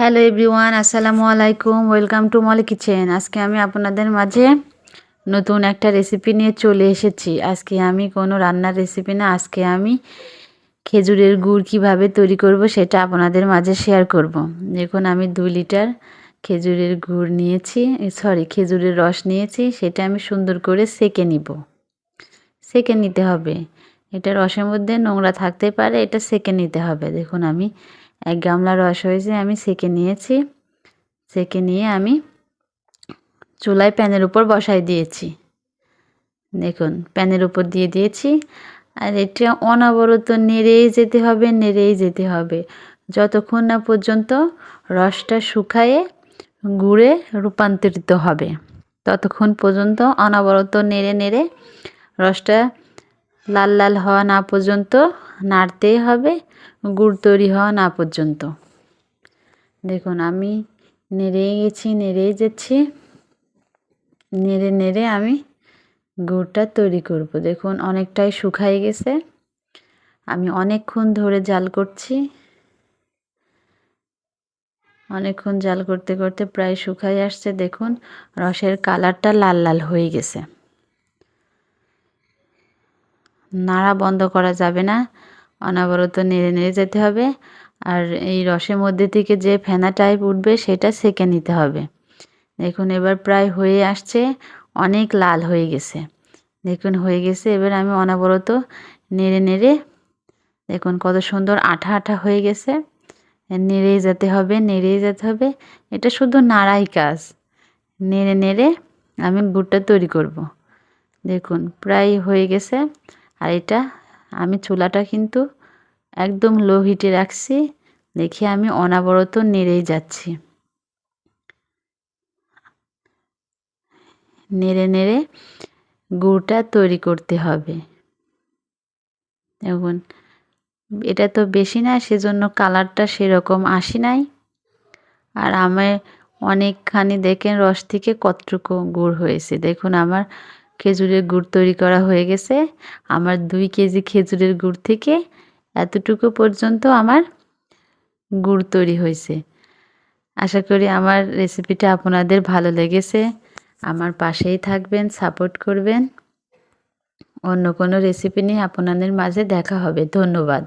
Hello everyone, আসসালামু আলাইকুম। Welcome to mall kitchen. আজকে আমি আপনাদের মাঝে নতুন একটা রেসিপি নিয়ে চলে এসেছি। আজকে আমি কোনো রান্নার রেসিপি না, আজকে আমি খেজুরের গুড় কীভাবে তৈরি করব সেটা আপনাদের মাঝে শেয়ার করব। দেখুন, আমি দুই লিটার খেজুরের গুড় নিয়েছি, সরি, খেজুরের রস নিয়েছি, সেটা আমি সুন্দর করে সেকে নিব। সেকে নিতে হবে। এটা রসের মধ্যে নোংরা থাকতে পারে, এটা সেকে নিতে হবে। দেখুন, আমি এক গামলা রস হয়েছে আমি সেকে নিয়েছি। সেকে নিয়ে আমি চুলায় প্যানের উপর বসাই দিয়েছি। দেখুন, প্যানের উপর দিয়ে দিয়েছি। আর এটা অনবরত নেড়েই যেতে হবে, নেড়েই যেতে হবে। যতক্ষণ না পর্যন্ত রসটা শুকায়ে, গুড়ে রূপান্তরিত হবে, ততক্ষণ পর্যন্ত অনবরত নেড়ে নেড়ে রসটা লাল লাল হওয়া না পর্যন্ত নাড়তেই হবে, গুড় তৈরি হওয়া না পর্যন্ত। দেখুন, আমি নেড়েই গেছি নেড়েই যাচ্ছি। নেড়ে নেড়ে আমি গুড়টা তৈরি করব। দেখুন, অনেকটাই শুকাই গেছে। আমি অনেকক্ষণ ধরে জাল করছি। অনেকক্ষণ জাল করতে করতে প্রায় শুকাই আসছে। দেখুন, রসের কালারটা লাল লাল হয়ে গেছে। নাড়া বন্ধ করা যাবে না। অনবরত নেড়ে নেড়ে যেতে হবে। আর এই রসের মধ্যে থেকে যে ফেনা টাইপ উঠবে, সেটা সেকে নিতে হবে। দেখুন, এবার প্রায় হয়ে আসছে, অনেক লাল হয়ে গেছে। দেখুন, হয়ে গেছে, এবার আমি অনবরত নেড়ে নেড়ে, দেখুন কত সুন্দর আঠা আঠা হয়ে গেছে। নেড়েই যেতে হবে, নেড়েই যেতে হবে। এটা শুধু নাড়াই কাজ। নেড়ে নেড়ে আমি গুড়টা তৈরি করব। দেখুন, প্রায় হয়ে গেছে। আর এটা আমি চুলাটা কিন্তু একদম লো হিটে রাখছি, দেখে আমি অনাবরত নেড়েই যাচ্ছি। নেড়ে নেড়ে গুড়টা তৈরি করতে হবে। দেখুন, এটা তো বেশি না, সেজন্য কালারটা সেরকম আসি নাই। আর আমার অনেকখানি দেখেন রস থেকে কতটুকু গুড় হয়েছে। দেখুন, আমার খেজুরের গুড় তৈরি করা হয়ে গেছে। আমার দুই কেজি খেজুরের গুড় থেকে এতটুকু পর্যন্ত আমার গুড় তৈরি হয়েছে। আশা করি আমার রেসিপিটা আপনাদের ভালো লেগেছে। আমার পাশেই থাকবেন, সাপোর্ট করবেন। অন্য কোনো রেসিপি নিয়ে আপনাদের মাঝে দেখা হবে। ধন্যবাদ।